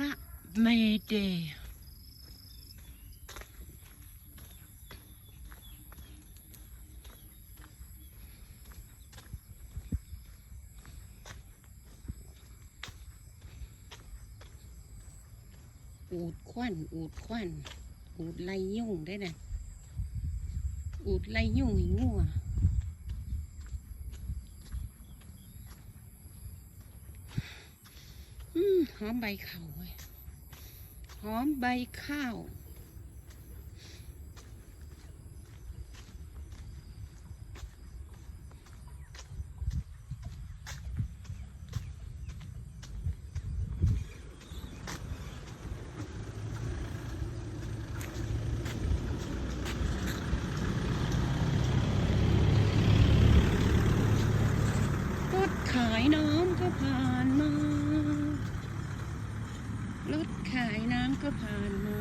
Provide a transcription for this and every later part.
ระเมเดอูดควันอูดควันอูดไล่ยุ่งได้นะอูดไล่ยุ่งอีงัวอืม หอมใบข้าวเว้ยหอมใบข้าวขายน้ำก็ผ่านมา รถขายน้ำก็ผ่านมา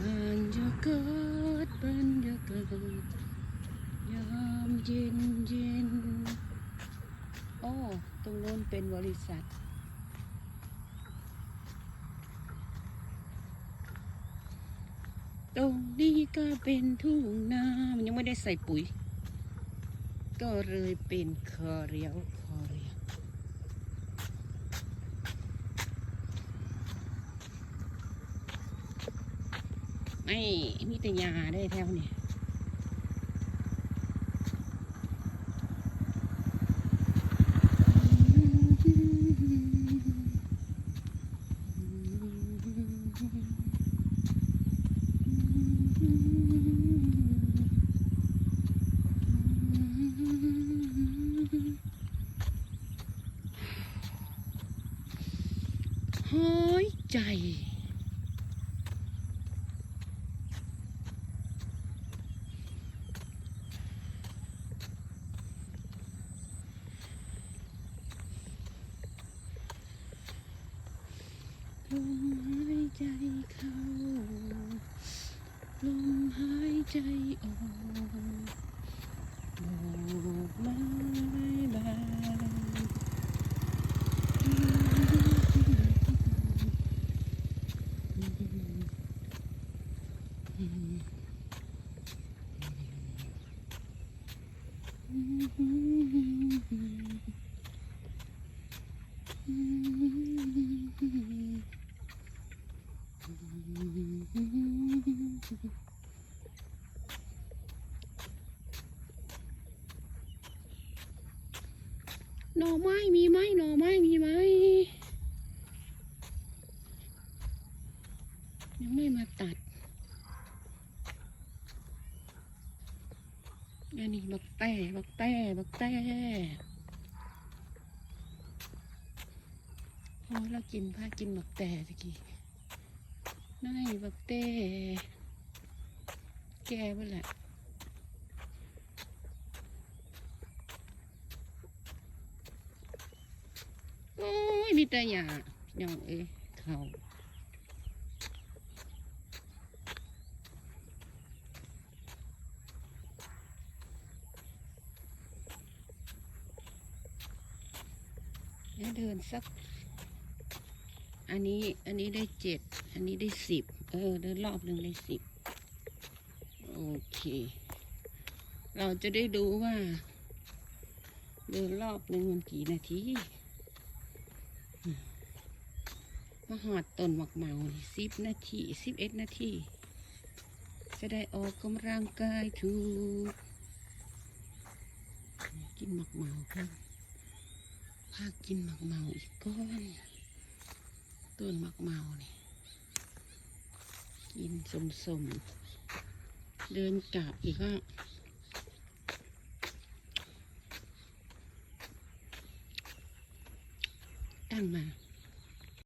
บรรยากาศบรรยากาศยามเย็นเย็นโอ้ตรงโน้นเป็นบริษัทตรงนี้ก็เป็นทุ่งนามันยังไม่ได้ใส่ปุ๋ย ก็เลยเป็นคอเรียวคอเรียวไม่มีแต่ยาได้แถวเนี่ หายใจลมหายใจเข้าลมหายใจออกโบกไม้บาน หน่อไม้มีไหมหน่อไม้มีไหม ยังไม่มา ตัดอันนี้บักแต้บักแต้บักแต้พอเรากินพากินบักแต้ตะกี้นายบักแต้แกไปแหละโอ้ยมีแต่หยาหยองเอ้เขา เดินสัก อันนี้อันนี้ได้เจ็ดอันนี้ได้สิบเออ เดินรอบหนึ่งได้สิบโอเค เราจะได้ดูว่า เดินรอบหนึ่งมันกี่นาทีมาหอดต้นหมักเมาสิบนาทีสิบเอ็ดนาทีจะได้ออกกำลังกายถูกกินหมักเมากัน พากินหมักเมาอีกก้อนต้นหมักเมาเนี่ยกินสมสมๆเดินกลับอีกก็ตั้งมา